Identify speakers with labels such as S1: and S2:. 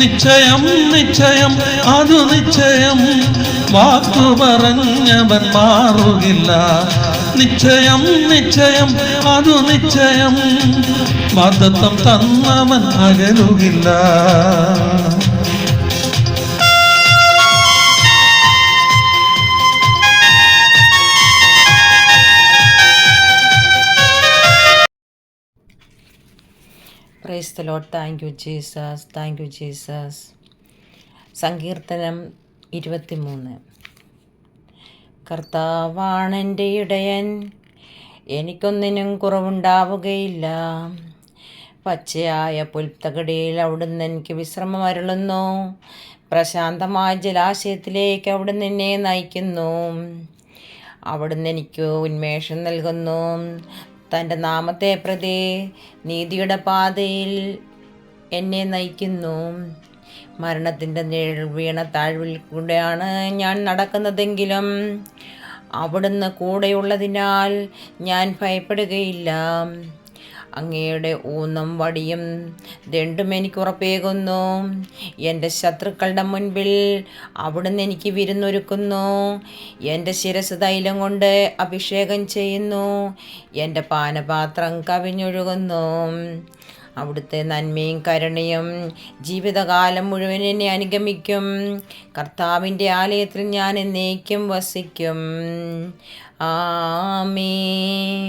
S1: നിശ്ചയം നിശ്ചയം അതു നിശ്ചയം. വാക്കു പറഞ്ഞവൻ മാറുകില്ല. നിശ്ചയം നിശ്ചയം അതു നിശ്ചയം. മതത്വം തന്നവൻ അകലുകില്ല.
S2: Praise the Lord thank you Jesus thank you Jesus സങ്കീർത്തനം ഇരുപത്തിമൂന്ന്. കർത്താവാണെന്റെ ഇടയൻ. എനിക്കൊന്നിനും കുറവുണ്ടാവുകയില്ല. പച്ചയായ പുൽത്തകടിയിൽ അവിടുന്ന് എനിക്ക് വിശ്രമം അരുളുന്നു. പ്രശാന്തമായ ജലാശയത്തിലേക്ക് അവിടുന്ന് എന്നെ നയിക്കുന്നു. അവിടുന്ന് എനിക്ക് ഉന്മേഷം നൽകുന്നു. തന്റെ നാമത്തെ പ്രതി നീതിയുടെ പാതയിൽ എന്നെ നയിക്കുന്നു. മരണത്തിന്റെ നിഴൽ വീണ താഴ്വിൽ കൂടെയാണ് ഞാൻ നടക്കുന്നതെങ്കിലും അവിടുന്ന് കൂടെയുള്ളതിനാൽ ഞാൻ ഭയപ്പെടുകയില്ല. അങ്ങയുടെ ഊന്നും വടിയും രണ്ടും എനിക്ക് ഉറപ്പേകുന്നു. എന്റെ ശത്രുക്കളുടെ മുൻപിൽ അവിടുന്ന് എനിക്ക് വിരുന്നൊരുക്കുന്നു. എന്റെ ശിരസ് തൈലം കൊണ്ട് അഭിഷേകം ചെയ്യുന്നു. എന്റെ പാനപാത്രം കവിഞ്ഞൊഴുകുന്നു. അവിടുത്തെ നന്മയും കരുണയും ജീവിതകാലം മുഴുവൻ എന്നെ അനുഗമിക്കും. കർത്താവിന്റെ ആലയത്തിൽ ഞാൻ എന്നേക്കും വസിക്കും. ആമീൻ.